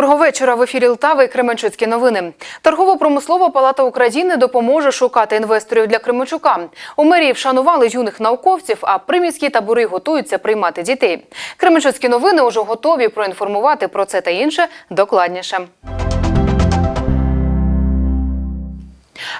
Доброго вечора. В ефірі Лтави і Кременчуцькі новини. Торгово-промислова палата України допоможе шукати інвесторів для Кременчука. У мерії вшанували юних науковців, а приміські табори готуються приймати дітей. Кременчуцькі новини уже готові проінформувати про це та інше докладніше.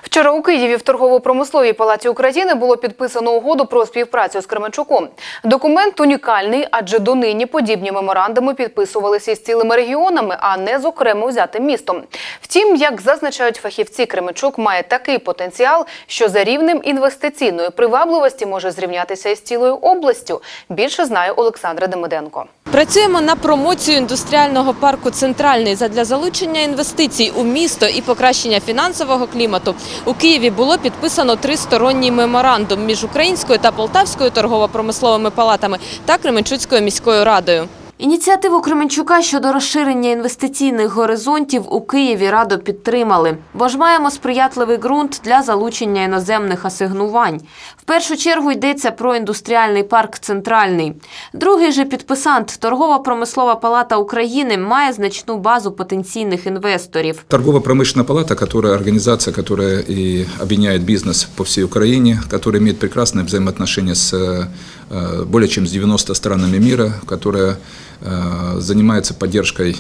Вчора у Києві в торгово-промисловій палаті України було підписано угоду про співпрацю з Кременчуком. Документ унікальний, адже донині подібні меморандуми підписувалися із цілими регіонами, а не з окремо взятим містом. Втім, як зазначають фахівці, Кременчук має такий потенціал, що за рівнем інвестиційної привабливості може зрівнятися із цілою областю. Більше знає Олександра Демиденко. Працюємо на промоцію індустріального парку Центральний задля залучення інвестицій у місто і покращення фінансового клімату. У Києві було підписано тристоронній меморандум між Українською та Полтавською торгово-промисловими палатами та Кременчуцькою міською радою. Ініціативу Кременчука щодо розширення інвестиційних горизонтів у Києві радо підтримали, бо ж маємо сприятливий ґрунт для залучення іноземних асигнувань. В першу чергу йдеться про індустріальний парк «Центральний». Другий же підписант Торгова-промислова палата України має значну базу потенційних інвесторів. Торгово-промышленная палата, которая организация, которая и объединяет бизнес по всей Украине, которая имеет прекрасные взаимоотношения с э, более чем с 90 странами мира, которая э, занимается поддержкой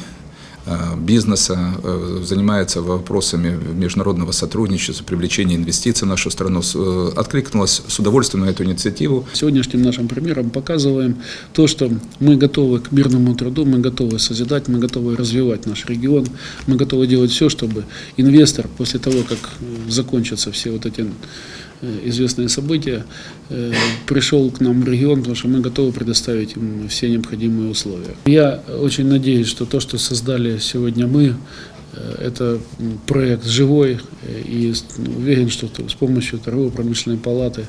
э, бизнеса, э, занимается вопросами международного сотрудничества, привлечения инвестиций в нашу страну, э, откликнулась с удовольствием на эту инициативу. Сегодняшним нашим примером показываем то, что мы готовы к мирному труду, мы готовы созидать, мы готовы развивать наш регион, мы готовы делать все, чтобы инвестор после того, как э, закончатся все вот эти э, известные события, э, пришел к нам в регион, потому что мы готовы предоставить им все необходимые условия. Я очень надеюсь, что то, что создали сегодня мы, Э, Это проект живой э, и с- уверен, что с помощью торгово-промышленной палаты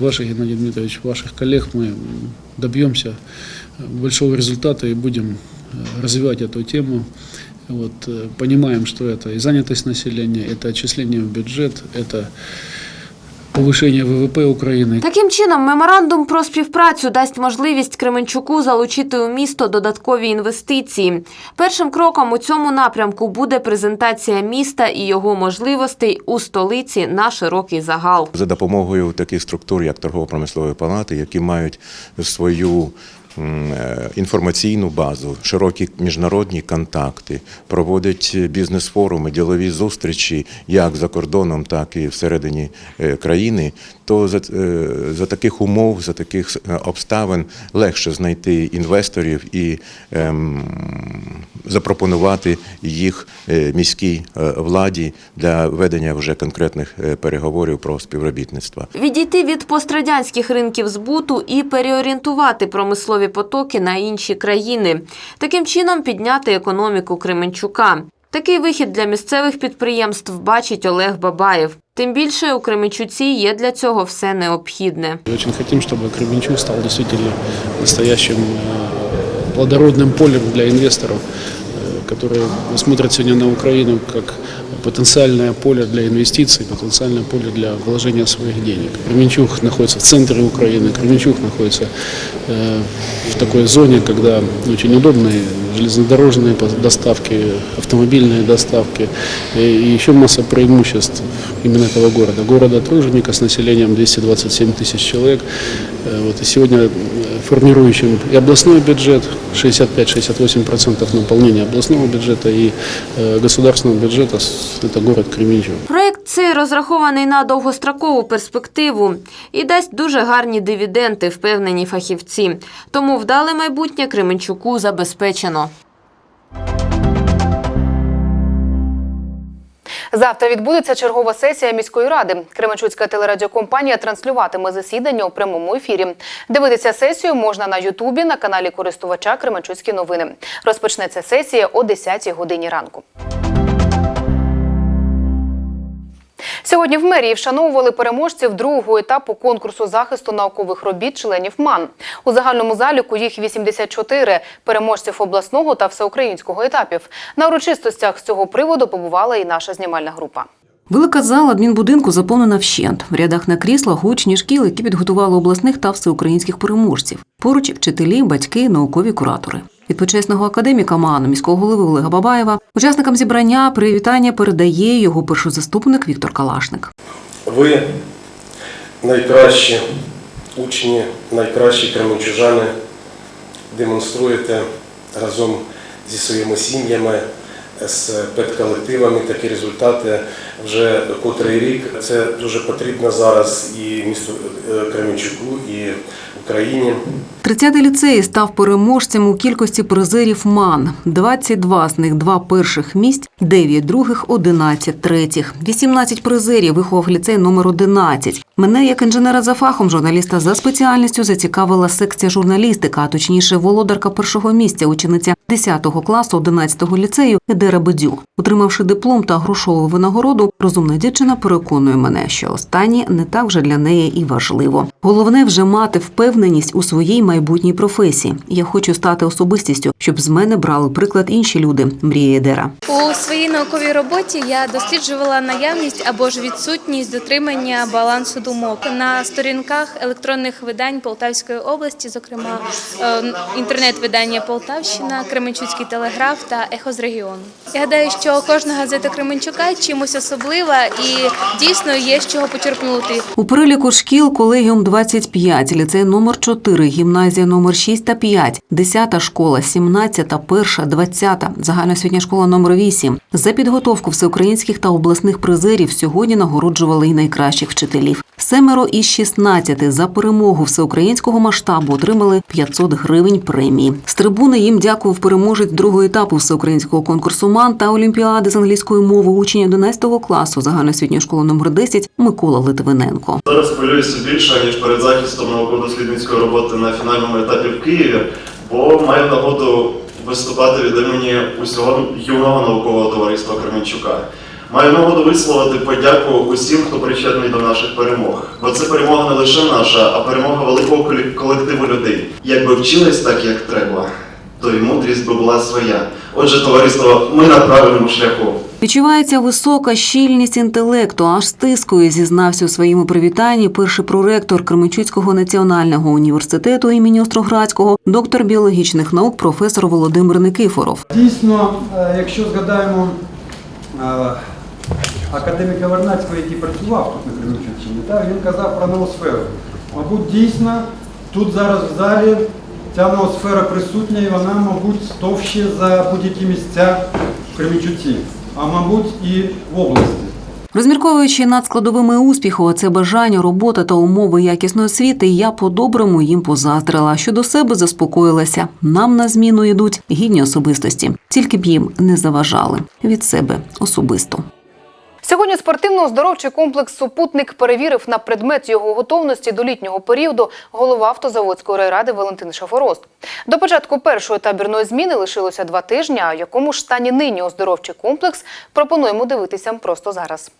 ваших, Геннадий Дмитриевич, ваших коллег мы добьемся большого результата и будем развивать эту тему. Вот, понимаем, что это и занятость населения, это отчисление в бюджет, это повышение ВВП України. Таким чином, меморандум про співпрацю дасть можливість Кременчуку залучити у місто додаткові інвестиції. Першим кроком у цьому напрямку буде презентація міста і його можливостей у столиці на широкий загал. за допомогою таких структур, як торгово-промислової палати, які мають свою інформаційну базу, широкі міжнародні контакти, проводять бізнес-форуми, ділові зустрічі як за кордоном, так і всередині е, країни, то за, е, за таких умов, за таких е, обставин легше знайти інвесторів і ем, запропонувати їх е, міській владі для ведення вже конкретних переговорів про співробітництво. Відійти від пострадянських ринків збуту і переорієнтувати промислові потоки на інші країни. Таким чином підняти економіку Кременчука. Такий вихід для місцевих підприємств бачить Олег Бабаєв. Тим більше у Кременчуці є для цього все необхідне. И Очень хотим, чтобы Кременчуг стал действительно настоящим э, плодородным полем для инвесторов, э, которые смотрят сегодня на Украину как потенциальное поле для инвестиций, потенциальное поле для вложения своих денег. Кременчуг находится в центре Украины, Кременчуг находится э, в такой зоне, когда очень удобные железнодорожные по- доставки, автомобильные доставки э, и еще масса преимуществ именно этого города. Города труженика с населением 227 тысяч человек. Э, Вот, и сегодня э, формирующим и областной бюджет, 65-68% наполнения областного бюджета и э, государственного бюджета, с- это город Кременчуг. Проект цей розрахований на довгострокову перспективу і дасть дуже гарні дивіденди, впевнені фахівці. Тому вдале майбутнє Кременчуку забезпечено. Завтра відбудеться чергова сесія міської ради. Кременчуцька телерадіокомпанія транслюватиме засідання у прямому ефірі. Дивитися сесію можна на Ютубі на каналі користувача Кременчуцькі новини. Розпочнеться сесія о 10 годині ранку. Сьогодні в мерії вшановували переможців другого етапу конкурсу захисту наукових робіт членів МАН. У загальному заліку їх 84 переможців обласного та всеукраїнського етапів. На урочистостях з цього приводу побувала і наша знімальна група. Велика зала адмінбудинку заповнена вщент. В рядах на кріслах учні шкіл, які підготували обласних та всеукраїнських переможців. Поруч вчителі, батьки, наукові куратори. Від почесного академіка МАНу міського голови Олега Бабаєва учасникам зібрання привітання передає його перший заступник Віктор Калашник. Ви найкращі учні, найкращі кременчужани демонструєте разом зі своїми сім'ями, з педколективами такі результати вже котрий рік. Це дуже потрібно зараз і місту е, Кременчуку, і Україні. 30-й ліцей став переможцем у кількості призерів МАН. 22 з них два перших місць, 9 других, 11 третіх. 18 призерів виховав ліцей номер 11. Мене, як інженера за фахом, журналіста за спеціальністю, зацікавила секція журналістика, а точніше володарка першого місця, учениця 10 класу 11 ліцею Едера Бедюк. Отримавши диплом та грошову винагороду, розумна дівчина переконує мене, що останнє не так вже для неї і важливо. Головне вже мати впевненість у своїй майбутній професії. Я хочу стати особистістю, щоб з мене брали приклад інші люди. Мріє Едера. У своїй науковій роботі я досліджувала наявність або ж відсутність дотримання балансу думок на сторінках електронних видань Полтавської області, зокрема е, інтернет-видання Полтавщина, Кременчуцький телеграф та Ехо з регіону. Я гадаю, що кожна газета Кременчука чимось особлива і дійсно є з чого почерпнути. У переліку шкіл колегіум 25, ліцей номер 4, гімназія номер 6 та 5, 10 школа, 17, 1, 20, загальноосвітня школа номер 8. За підготовку всеукраїнських та обласних призерів сьогодні нагороджували і найкращих вчителів. Семеро із 16 за перемогу всеукраїнського масштабу отримали 500 гривень премії. З трибуни їм дякував переможець другого етапу всеукраїнського конкурсу МАН та Олімпіади з англійської мови учень 11 класу загальноосвітньої школи номер 10 Микола Литвиненко. Зараз хвилююся більше, ніж перед захистом науково-дослідницької роботи на фінальному етапі в Києві, бо маю нагоду виступати від імені усього юного наукового товариства Кременчука. Маю нагоду висловити подяку усім, хто причетний до наших перемог. Бо це перемога не лише наша, а перемога великого колективу людей. Якби вчились так, як треба, то й мудрість би була своя. Отже, товариство, ми на правильному шляху. Відчувається висока щільність інтелекту, аж стискою зізнався у своєму привітанні перший проректор Кременчуцького національного університету імені Остроградського, доктор біологічних наук, професор Володимир Никифоров. Дійсно, е, якщо згадаємо е, академіка Вернацького, який працював тут на Кременчуцькій, так, він казав про ноосферу. Мабуть, дійсно, тут зараз в залі ця ноосфера присутня і вона, мабуть, товще за будь-які місця в Кременчуці, а мабуть і в області. Розмірковуючи над складовими успіху, це бажання, робота та умови якісної освіти, я по-доброму їм позаздрила. Щодо себе заспокоїлася. Нам на зміну йдуть гідні особистості, тільки б їм не заважали від себе особисто. Сьогодні спортивно-оздоровчий комплекс Супутник перевірив на предмет його готовності до літнього періоду голова автозаводської райради Валентин Шафорост. До початку першої табірної зміни лишилося два тижні. А в якому ж стані нині оздоровчий комплекс пропонуємо дивитися просто зараз.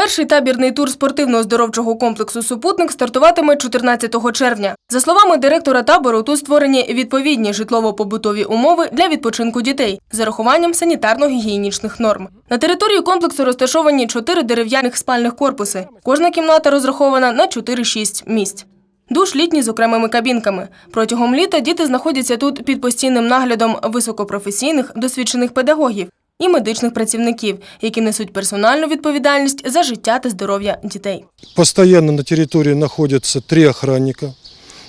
Перший табірний тур спортивно-оздоровчого комплексу Супутник стартуватиме 14 червня. За словами директора табору, тут створені відповідні житлово-побутові умови для відпочинку дітей з зарахуванням санітарно-гігієнічних норм. На території комплексу розташовані чотири дерев'яних спальних корпуси. Кожна кімната розрахована на 4-6 місць. Душ літній з окремими кабінками. Протягом літа діти знаходяться тут під постійним наглядом високопрофесійних досвідчених педагогів і медичних працівників, які несуть персональну відповідальність за життя та здоров'я дітей. Постоянно на территории находятся три охранника.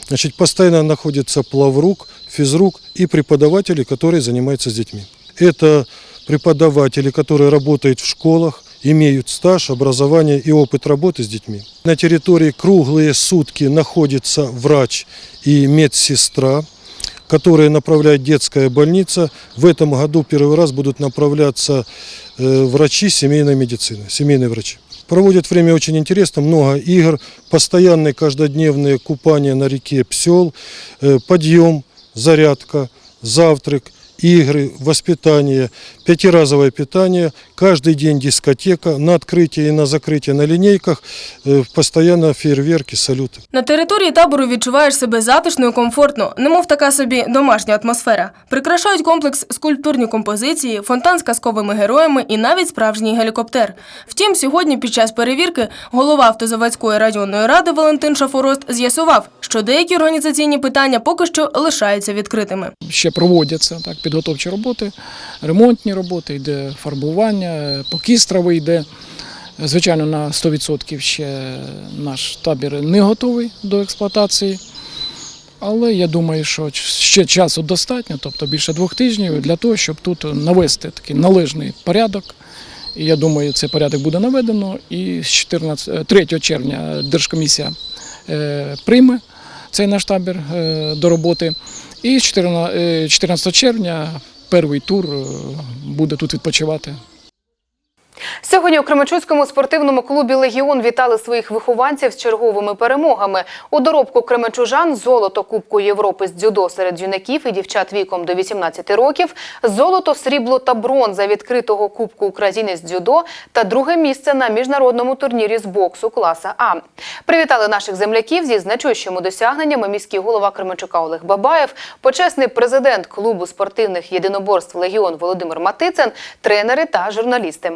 Значит, постоянно находится плаврук, физрук и преподаватели, которые занимаются с детьми. Это преподаватели, которые работают в школах, имеют стаж, образование и опыт работы с детьми. На территории круглые сутки находится врач и медсестра, которые направляет детская больница. В этом году первый раз будут направляться э, врачи семейной медицины, семейные врачи. Проводят время очень интересно, много игр, постоянные каждодневные купания на реке Псел, э, подъем, зарядка, завтрак игры, воспитание, пятиразовое питание, каждый день дискотека, на открытие и на закрытие на линейках, э, постоянно фейерверки, салюты. На території табору відчуваєш себе затишно і комфортно, немов така собі домашня атмосфера. Прикрашають комплекс скульптурні композиції, фонтан з казковими героями і навіть справжній гелікоптер. Втім, сьогодні під час перевірки голова автозаводської районної ради Валентин Шафорост з'ясував, що деякі організаційні питання поки що лишаються відкритими. ще проводяться так, підготовчі роботи, ремонтні роботи, йде фарбування, покістровий йде. Звичайно, на 100% ще наш табір не готовий до експлуатації. Але я думаю, що ще часу достатньо, тобто більше двох тижнів, для того, щоб тут навести такий належний порядок. І я думаю, цей порядок буде наведено. І з 14, 3 червня Держкомісія е, прийме цей наш табір е, до роботи. І з 14 е, 14 червня перший тур е, буде тут відпочивати. Сьогодні у Кременчуцькому спортивному клубі Легіон вітали своїх вихованців з черговими перемогами. У доробку кременчужан золото Кубку Європи з дзюдо серед юнаків і дівчат віком до 18 років, золото, срібло та бронза відкритого Кубку України з дзюдо та друге місце на міжнародному турнірі з боксу класа А. Привітали наших земляків зі значущими досягненнями міський голова Кременчука Олег Бабаєв, почесний президент клубу спортивних єдиноборств Легіон Володимир Матицин, тренери та журналісти.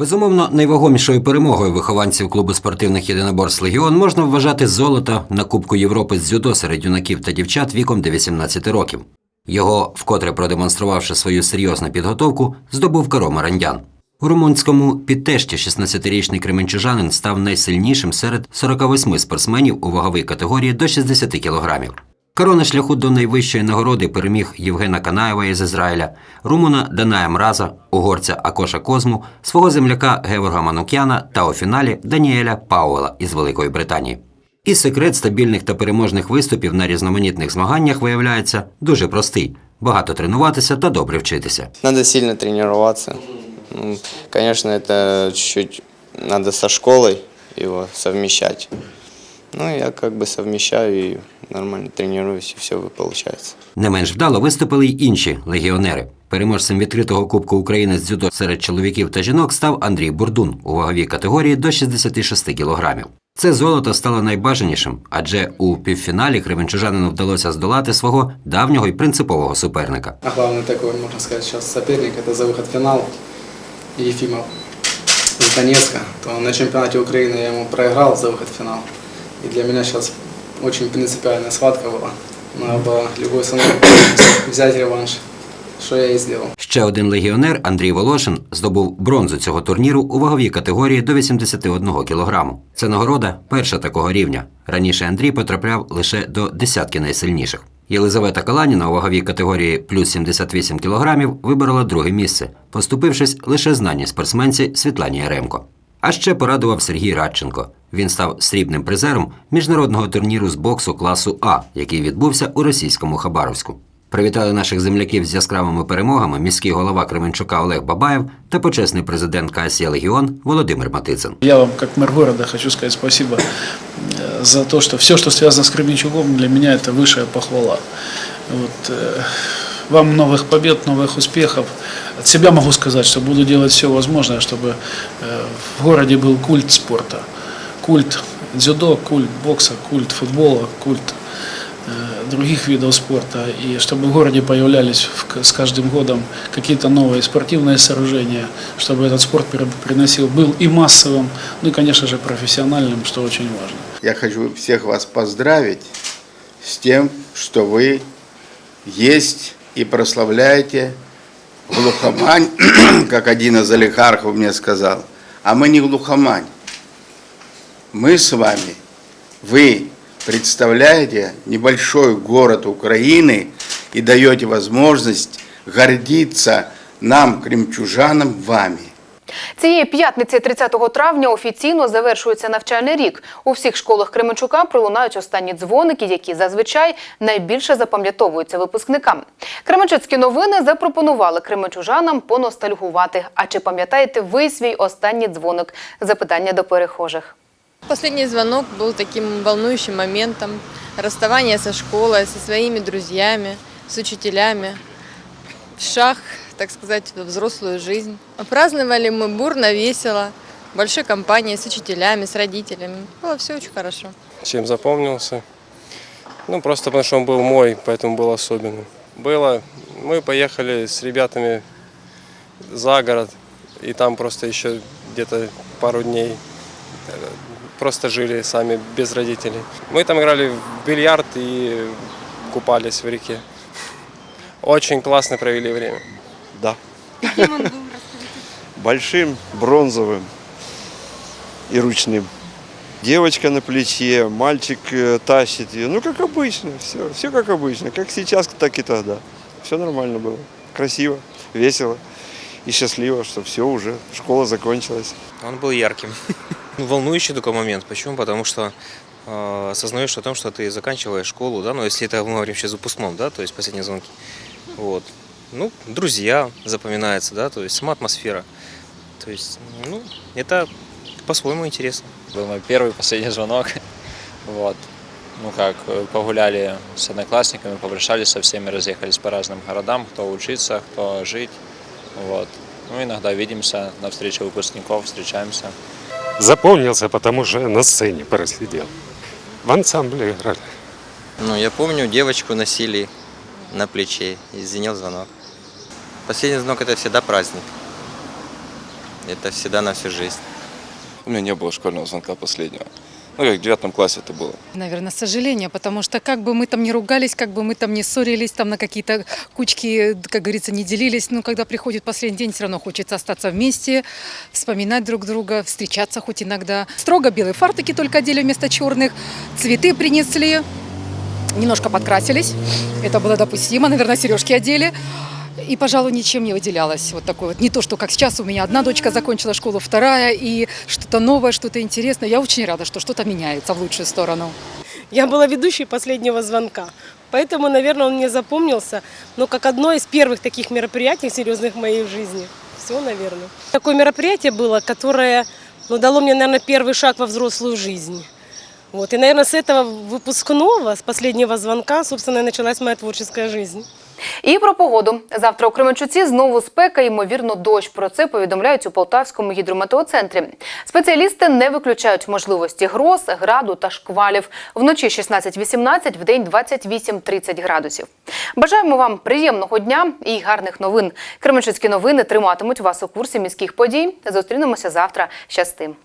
Безумовно, найвагомішою перемогою вихованців клубу спортивних єдиноборств Легіон можна вважати золото на Кубку Європи з дзюдо серед юнаків та дівчат віком до 18 років. Його, вкотре продемонструвавши свою серйозну підготовку, здобув Каро Марандян. У румунському підтешті 16-річний кременчужанин став найсильнішим серед 48 спортсменів у ваговій категорії до 60 кілограмів. Каро на шляху до найвищої нагороди переміг Євгена Канаєва із Ізраїля, румуна Даная Мраза, угорця Акоша Козму, свого земляка Геворга Манукяна та у фіналі Даніеля Пауела із Великої Британії. І секрет стабільних та переможних виступів на різноманітних змаганнях виявляється дуже простий: багато тренуватися та добре вчитися. Надо сильно тренироваться. Ну, Конечно, это чуть-чуть надо со школой его совмещать. Ну, я как бы совмещаю и нормально тренируюсь, и все получается. Не менш вдало виступили й інші легіонери. Переможцем відкритого Кубку України з дзюдо серед чоловіків та жінок став Андрій Бурдун у ваговій категорії до 66 кілограмів. Це золото стало найбажанішим, адже у півфіналі кременчужанину вдалося здолати свого давнього й принципового суперника. А главный такой, можно сказать, сейчас соперник, это за выход в финал Ефимов из Донецка. То на чемпионате Украины я ему проиграл за выход в финал. И для меня сейчас очень принципиальная схватка была. Надо было любой ценой взять реванш, что я и сделал. Ще один легіонер Андрій Волошин здобув бронзу цього турніру у ваговій категорії до 81 кілограму. Це нагорода перша такого рівня. Раніше Андрій потрапляв лише до десятки найсильніших. Єлизавета Каланіна у ваговій категорії плюс 78 кілограмів виборола друге місце, поступившись лише знаній спортсменці Світлані Яремко. А ще порадував Сергій Радченко. Він став срібним призером міжнародного турніру з боксу класу А, який відбувся у російському Хабаровську. Привітали наших земляків з яскравими перемогами міський голова Кременчука Олег Бабаєв та почесний президент КСЄ Легіон Володимир Матицин. Я вам, как мэр города, хочу сказать спасибо э, за то, что все, что связано с Кременчугом, для меня это высшая похвала. Вот, э, вам новых побед, новых успехов. От себя могу сказать, что буду делать все возможное, чтобы э, в городе был культ спорта. Культ дзюдо, культ бокса, культ футбола, культ других видов спорта. И чтобы в городе появлялись с каждым годом какие-то новые спортивные сооружения, чтобы этот спорт при- приносил, был и массовым, ну и, конечно же, профессиональным, что очень важно. Я хочу всех вас поздравить с тем, что вы есть и прославляете глухомань, как один из олигархов мне сказал. А мы не глухомань. Мы с вами, вы представляете небольшой город Украины и даете возможность гордиться нам, кремчужанам, вами. Цієї п'ятниці, 30 травня, офіційно завершується навчальний рік. У всіх школах Кременчука пролунають останні дзвоники, які зазвичай найбільше запам'ятовуються випускникам. Кременчуцькі новини запропонували кременчужанам поностальгувати. А чи пам'ятаєте ви свій останній дзвоник? Запитання до перехожих. Последний звонок был таким волнующим моментом. Расставание со школой, со своими друзьями, с учителями. шаг, так сказать, во взрослую жизнь. Праздновали мы бурно, весело, большой компанией, с учителями, с родителями. Было все очень хорошо. Чем запомнился? Ну, просто потому что он был мой, поэтому был особенным. Было, мы поехали с ребятами за город, и там просто еще где-то пару дней просто жили сами без родителей. Мы там играли в бильярд и купались в реке. Очень классно провели время. Да. Большим, бронзовым и ручным. Девочка на плече, мальчик э, тащит ее. Ну, как обычно, все, все как обычно. Как сейчас, так и тогда. Все нормально было. Красиво, весело и счастливо, что все уже, школа закончилась. Он был ярким. Ну, Волнующий такой момент. Почему? Потому что э, осознаешь о том, что ты заканчиваешь школу, да, но если это мы говорим сейчас выпускном, да, то есть последние звонки. Вот. Ну, друзья запоминается, да, то есть сама атмосфера. То есть, ну, это по-своему интересно. Был мой первый последний звонок. Вот. Ну как, э, погуляли с одноклассниками, попрощались со всеми, разъехались по разным городам, кто учиться, кто жить. Вот. Ну, иногда видимся на встрече выпускников, встречаемся. Запомнился, потому что на сцене просидел. В ансамбле играли. Ну, я помню, девочку носили на плече, и звенел звонок. Последний звонок – это всегда праздник. Это всегда на всю жизнь. У меня не было школьного звонка последнего. Ну, как в девятом классе это было. Наверное, сожаление, потому что как бы мы там не ругались, как бы мы там не ссорились, там на какие-то кучки, как говорится, не делились, но когда приходит последний день, все равно хочется остаться вместе, вспоминать друг друга, встречаться хоть иногда. Строго белые фартуки только одели вместо черных, цветы принесли, немножко подкрасились, это было допустимо, наверное, сережки одели. И, пожалуй, ничем не выделялась. Вот такой вот. Не то, что как сейчас у меня одна дочка закончила школу, вторая, и что-то новое, что-то интересное. Я очень рада, что что-то меняется в лучшую сторону. Я была ведущей последнего звонка, поэтому, наверное, он мне запомнился, но как одно из первых таких мероприятий серьезных в моей жизни. Все, наверное. Такое мероприятие было, которое ну, дало мне, наверное, первый шаг во взрослую жизнь. Вот. И, наверное, с этого выпускного, с последнего звонка, собственно, и началась моя творческая жизнь. І про погоду. Завтра у Кременчуці знову спека, ймовірно, дощ. Про це повідомляють у Полтавському гідрометеоцентрі. Спеціалісти не виключають можливості гроз, граду та шквалів. Вночі 16-18, вдень 28-30 градусів. Бажаємо вам приємного дня і гарних новин. Кременчуцькі новини триматимуть вас у курсі міських подій. Зустрінемося завтра. Щастим!